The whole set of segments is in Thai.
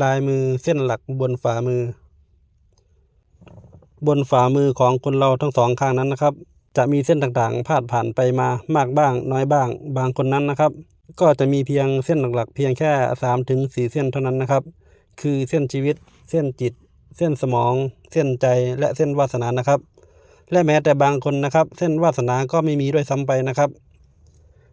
ลายมือเส้นหลักบนฝ่ามือ บนฝ่ามือของคนเราทั้งสองข้างนั้นนะครับ จะมีเส้นต่างๆ พาดผ่านไปมามากบ้าง น้อยบ้าง บางคนนั้นนะครับ ก็จะมีเพียงเส้นหลักๆ เพียงแค่3ถึง4เส้นเท่านั้นนะครับ คือเส้นชีวิต เส้นจิต เส้นสมอง เส้นใจและเส้นวาสนานะครับ และแม้แต่บางคนนะครับ เส้นวาสนาก็ไม่มีด้วยซ้ำไปนะครับ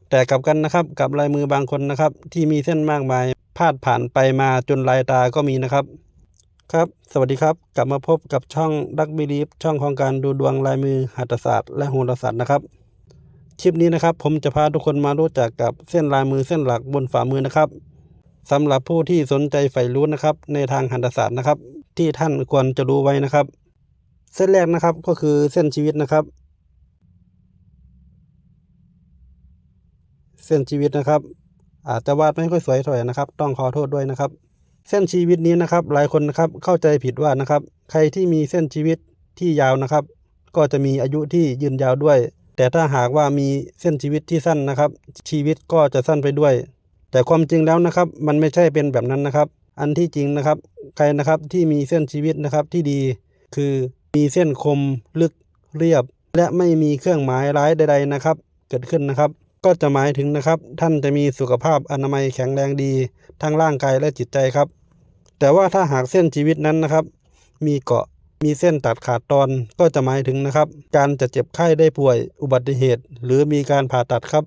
แต่กลับกันนะครับกับลายมือบางคนนะครับ ที่มีเส้นมากมาย พาดผ่านไปมาจนลายตาก็มีนะครับ ครับ สวัสดีครับ กลับมาพบกับช่องดักบิลีฟช่องของการดูดวงลายมือหัตถศาสตร์และโหราศาสตร์นะครับคลิปนี้นะครับ ผมจะพาทุกคนมารู้จักกับเส้นลายมือเส้นหลักบนฝ่ามือนะครับสำหรับผู้ที่สนใจใฝ่รู้นะครับ ในทางหัตถศาสตร์นะครับ ที่ท่านควรจะรู้ไว้นะครับ เส้นแรกนะครับก็คือเส้นชีวิตนะครับ เส้นชีวิตนะครับ อาจจะวาดไม่ค่อยสวยเท่าไหร่นะครับ ต้องขอโทษด้วยนะครับ เส้นชีวิตนี้นะครับ หลายคนนะครับเข้าใจผิดว่านะครับ ใครที่มีเส้นชีวิตที่ยาวนะครับ ก็จะมีอายุที่ยืนยาวด้วย แต่ถ้าหากว่ามีเส้นชีวิตที่สั้นนะครับ ชีวิตก็จะสั้นไปด้วย แต่ความจริงแล้วนะครับ มันไม่ใช่เป็นแบบนั้นนะครับ อันที่จริงนะครับ ใครนะครับที่มีเส้นชีวิตนะครับที่ดี คือมีเส้นคมลึกเรียบ และไม่มีเครื่องหมายร้ายใด ๆนะครับ เกิดขึ้นนะครับ ก็จะหมายถึงนะครับ ท่านจะมีสุขภาพอนามัยแข็งแรงดี ทั้งร่างกายและจิตใจครับ แต่ว่าถ้าหากเส้นชีวิตนั้นนะครับ มีเกาะมีเส้นตัดขาดตอนก็จะหมายถึงนะครับ การจะเจ็บไข้ได้ป่วยอุบัติเหตุ หรือมีการผ่าตัดครับ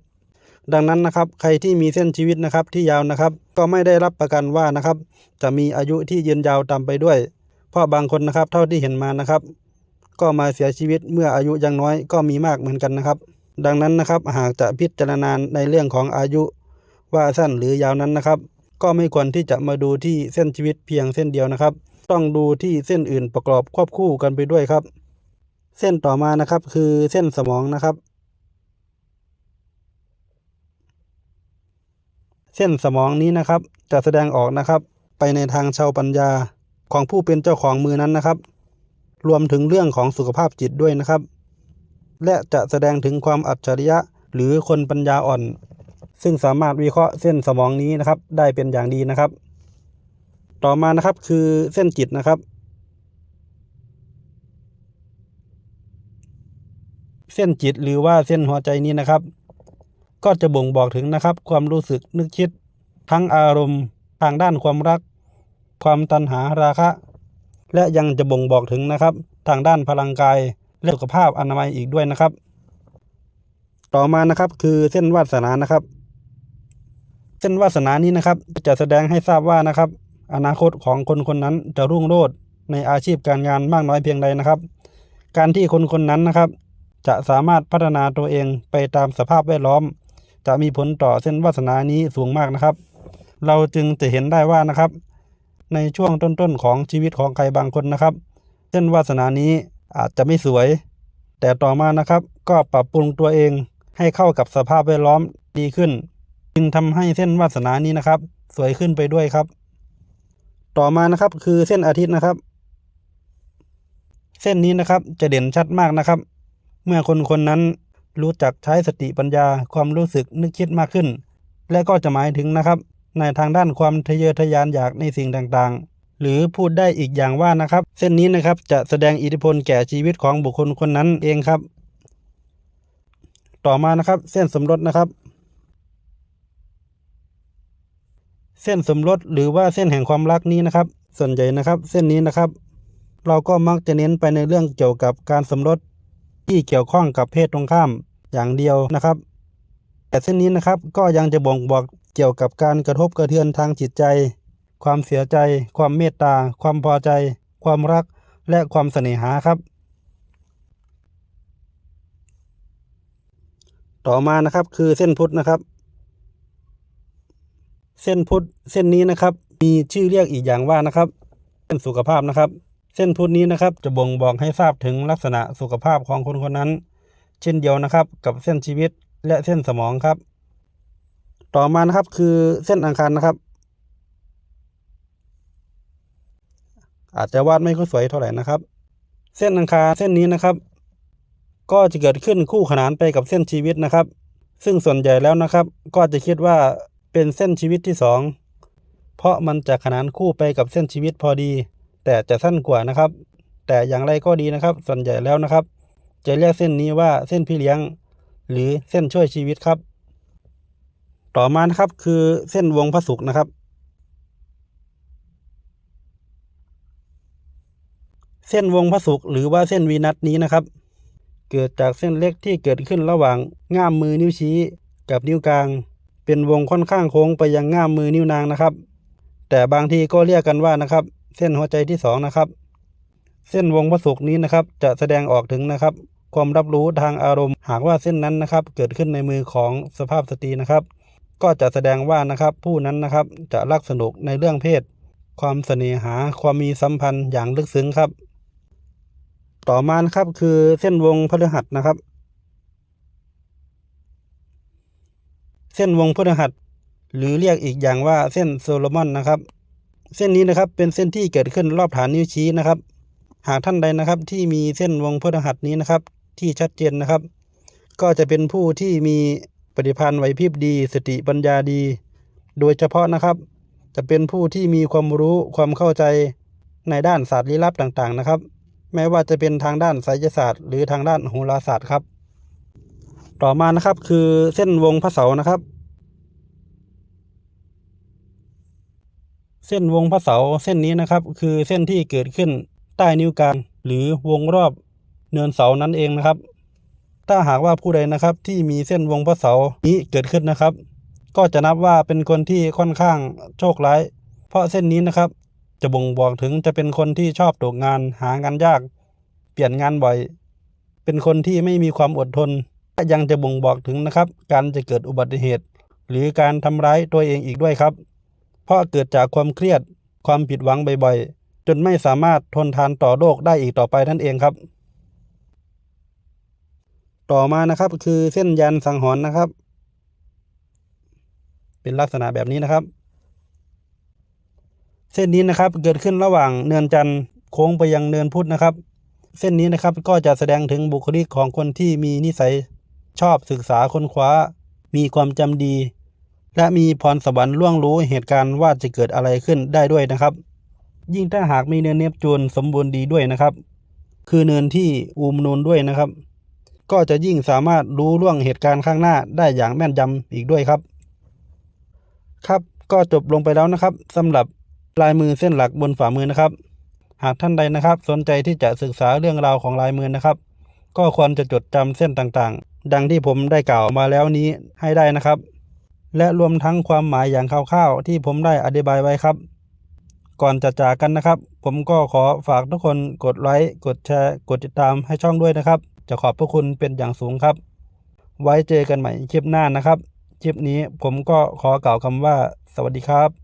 ดังนั้นนะครับ ใครที่มีเส้นชีวิตนะครับที่ยาวนะครับ ก็ไม่ได้รับประกันว่านะครับ จะมีอายุที่ยืนยาวตามไปด้วย เพราะบางคนนะครับเท่าที่เห็นมานะครับ ก็มาเสียชีวิตเมื่ออายุยังน้อยก็มีมากเหมือนกันนะครับ ดังนั้นนะครับหากจะพิจารณาในเรื่องของอายุว่าสั้นหรือยาวนั้นนะครับ ก็ไม่ควรที่จะมาดูที่เส้นชีวิตเพียงเส้นเดียวนะครับ ต้องดูที่เส้นอื่นประกอบควบคู่กันไปด้วยครับ เส้นต่อมานะครับคือเส้นสมองนะครับ เส้นสมองนี้นะครับจะแสดงออกนะครับ ไปในทางชาวปัญญาของผู้เป็นเจ้าของมือนั้นนะครับ รวมถึงเรื่องของสุขภาพจิตด้วยนะครับ และจะแสดงถึงความอัจฉริยะ หรือคนปัญญาอ่อน ซึ่งสามารถวิเคราะห์เส้นสมองนี้นะครับ ได้เป็นอย่างดีนะครับ ต่อมานะครับคือเส้นจิตนะครับ เส้นจิตหรือว่าเส้นหัวใจนี้นะครับ ก็จะบ่งบอกถึงนะครับ ความรู้สึกนึกคิด ทั้งอารมณ์ทางด้านความรัก ความตัณหาราคะ และยังจะบ่งบอกถึงนะครับ ทางด้านพลังกาย และสุขภาพอนามัยอีกด้วยนะครับ ต่อมานะครับคือเส้นวาสนานะครับ เส้นวาสนานี้นะครับ จะแสดงให้ทราบว่านะครับ อนาคตของคนคนนั้นจะรุ่งโรจน์ในอาชีพการงานมากน้อยเพียงใดนะครับ การที่คนคนนั้นนะครับ จะสามารถพัฒนาตัวเองไปตามสภาพแวดล้อม จะมีผลต่อเส้นวาสนานี้สูงมากนะครับ เราจึงจะเห็นได้ว่านะครับ ในช่วงต้นๆของชีวิตของใครบางคนนะครับ เส้นวาสนานี้ อาจจะไม่สวย แต่ต่อมานะครับก็ปรับปรุงตัวเองให้เข้ากับสภาพแวดล้อมดีขึ้น จึงทำให้เส้นวาสนานี้นะครับ สวยขึ้นไปด้วยครับ ต่อมานะครับคือเส้นอาทิตย์นะครับ เส้นนี้นะครับจะเด่นชัดมากนะครับ เมื่อคนคนนั้นรู้จักใช้สติปัญญาความรู้สึกนึกคิดมากขึ้น และก็จะหมายถึงนะครับ ในทางด้านความทะเยอทะยานอยากในสิ่งต่างๆ หรือพูดได้อีกอย่างว่านะครับ เส้นนี้นะครับจะแสดงอิทธิพลแก่ชีวิตของบุคคลคนนั้นเองครับ ต่อมานะครับ เส้นสมรสนะครับ เส้นสมรสหรือว่าเส้นแห่งความรักนี้นะครับ ส่วนใหญ่นะครับ เส้นนี้นะครับ เราก็มักจะเน้นไปในเรื่องเกี่ยวกับการสมรสที่เกี่ยวข้องกับเพศตรงข้ามอย่างเดียวนะครับ แต่เส้นนี้นะครับก็ยังจะบ่งบอกเกี่ยวกับการกระทบกระเทือนทางจิตใจ ความเสียใจ ความเมตตา ความพอใจ ความรัก และความเสน่หาครับ ต่อมานะครับคือเส้นพุทธนะครับ เส้นพุทธเส้นนี้นะครับ มีชื่อเรียกอีกอย่างว่านะครับเส้นสุขภาพนะครับ เส้นพุทธนี้นะครับจะบ่งบอกให้ทราบถึงลักษณะสุขภาพของคนคนนั้น เช่นเดียวนะครับ กับเส้นชีวิตและเส้นสมองครับ ต่อมานะครับคือเส้นอังคารนะครับ อาจจะวาดไม่ค่อยสวยเท่าไหร่นะครับ เส้นอังคารเส้นนี้นะครับ ก็จะเกิดขึ้นคู่ขนานไปกับเส้นชีวิตนะครับ ซึ่งส่วนใหญ่แล้วนะครับ ก็จะคิดว่าเป็นเส้นชีวิตที่สองเพราะมันจะขนานคู่ไปกับเส้นชีวิตพอดี แต่จะสั้นกว่านะครับ แต่อย่างไรก็ดีนะครับ ส่วนใหญ่แล้วนะครับ จะเรียกเส้นนี้ว่าเส้นพี่เลี้ยง หรือเส้นช่วยชีวิตครับ ต่อมานะครับคือเส้นวงพระศุกร์นะครับ เส้นวงพระศุกร์หรือว่าเส้นวีนัสนี้นะครับ เกิดจากเส้นเล็กที่เกิดขึ้นระหว่างง่ามมือนิ้วชี้กับนิ้วกลาง เป็นวงค่อนข้างโค้งไปยังง่ามมือนิ้วนางนะครับ แต่บางทีก็เรียกกันว่านะครับ เส้นหัวใจที่สองนะครับ เส้นวงพระศุกร์นี้นะครับ จะแสดงออกถึงนะครับ ความรับรู้ทางอารมณ์ หากว่าเส้นนั้นนะครับ เกิดขึ้นในมือของสภาพสตรีนะครับ ก็จะแสดงว่านะครับผู้นั้นนะครับจะรักสนุกในเรื่องเพศ ความเสน่หาความมีสัมพันธ์อย่างลึกซึ้งครับ ต่อมานะครับคือเส้นวงพฤหัสนะครับ เส้นวงพฤหัส หรือเรียกอีกอย่างว่าเส้นโซโลมอนนะครับ เส้นนี้นะครับเป็นเส้นที่เกิดขึ้นรอบฐานนิ้วชี้นะครับ หากท่านใดนะครับที่มีเส้นวงพฤหัสนี้นะครับ ที่ชัดเจนนะครับ ก็จะเป็นผู้ที่มีปฏิภาณไหวพริบดี สติปัญญาดี โดยเฉพาะนะครับ จะเป็นผู้ที่มีความรู้ความเข้าใจในด้านศาสตร์ลี้ลับต่างๆนะครับ ไม่ว่าจะเป็นทางด้านไสยศาสตร์ หรือทางด้านโหราศาสตร์ครับ ต่อมานะครับคือเส้นวงพระเสาร์นะครับ เส้นวงพระเสาร์เส้นนี้นะครับ คือเส้นที่เกิดขึ้นใต้นิ้วกลาง หรือวงรอบเนินเสานั่นเองนะครับ ถ้าหากว่าผู้ใดนะครับที่มีเส้นวงพระเสาร์นี้เกิดขึ้นนะครับ ก็จะนับว่าเป็นคนที่ค่อนข้างโชคร้าย เพราะเส้นนี้นะครับ จะบ่งบอกถึงจะเป็นคนที่ชอบตกงานหางานยาก เปลี่ยนงานบ่อย เป็นคนที่ไม่มีความอดทนและยังจะบ่งบอกถึงนะครับ การจะเกิดอุบัติเหตุ หรือการทำร้ายตัวเองอีกด้วยครับ เพราะเกิดจากความเครียดความผิดหวังบ่อยๆ จนไม่สามารถทนทานต่อโรคได้อีกต่อไปนั่นเองครับ ต่อมานะครับคือเส้นยันสังหรณ์นะครับ เป็นลักษณะแบบนี้นะครับ เส้นนี้นะครับเกิดขึ้นระหว่างเนินจันทร์โค้งไปยังเนินพุธนะครับ เส้นนี้นะครับก็จะแสดงถึงบุคลิกของคนที่มีนิสัยชอบศึกษาค้นคว้า มีความจำดี และมีพรสวรรค์ล่วงรู้เหตุการณ์ว่าจะเกิดอะไรขึ้นได้ด้วยนะครับ ยิ่งถ้าหากมีเนินเนปจูนสมบูรณ์ดีด้วยนะครับ คือเนินที่อูมนูนด้วยนะครับ ก็จะยิ่งสามารถรู้ล่วงเหตุการณ์ข้างหน้าได้อย่างแม่นยำอีกด้วยครับ ครับก็จบลงไปแล้วนะครับสำหรับ ลายมือเส้นหลักบนฝ่ามือนะครับ หากท่านใดนะครับ สนใจที่จะศึกษาเรื่องราวของลายมือนะครับ ก็ควรจะจดจำเส้นต่างๆ ดังที่ผมได้กล่าวมาแล้วนี้ให้ได้นะครับ และรวมทั้งความหมายอย่างคร่าวๆ ที่ผมได้อธิบายไว้ครับ ก่อนจะจากกันนะครับ ผมก็ขอฝากทุกคนกดไลค์กดแชร์กดติดตามให้ช่องด้วยนะครับ จะขอบพระคุณเป็นอย่างสูงครับ ไว้เจอกันใหม่คลิปหน้านะครับคลิปนี้ผมก็ขอกล่าวคำว่าสวัสดีครับ